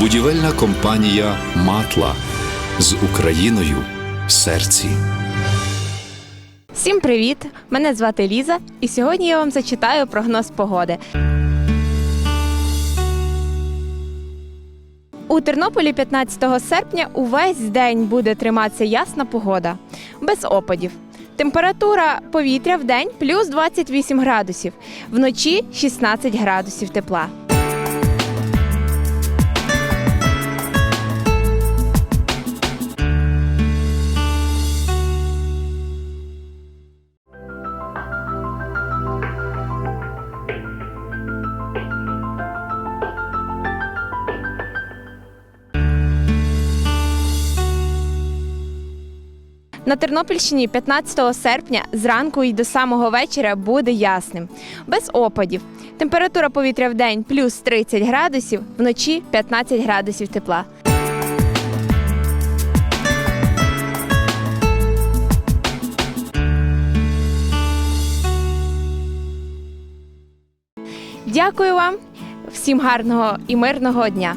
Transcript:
Будівельна компанія Матла з Україною в серці. Всім привіт! Мене звати Ліза, і сьогодні я вам зачитаю прогноз погоди. У Тернополі 15 серпня увесь день буде триматися ясна погода, без опадів. Температура повітря в день плюс 28 градусів, вночі 16 градусів тепла. На Тернопільщині 15 серпня зранку і до самого вечора буде ясним, без опадів. Температура повітря в день плюс 30 градусів, вночі 15 градусів тепла. Дякую вам, всім гарного і мирного дня!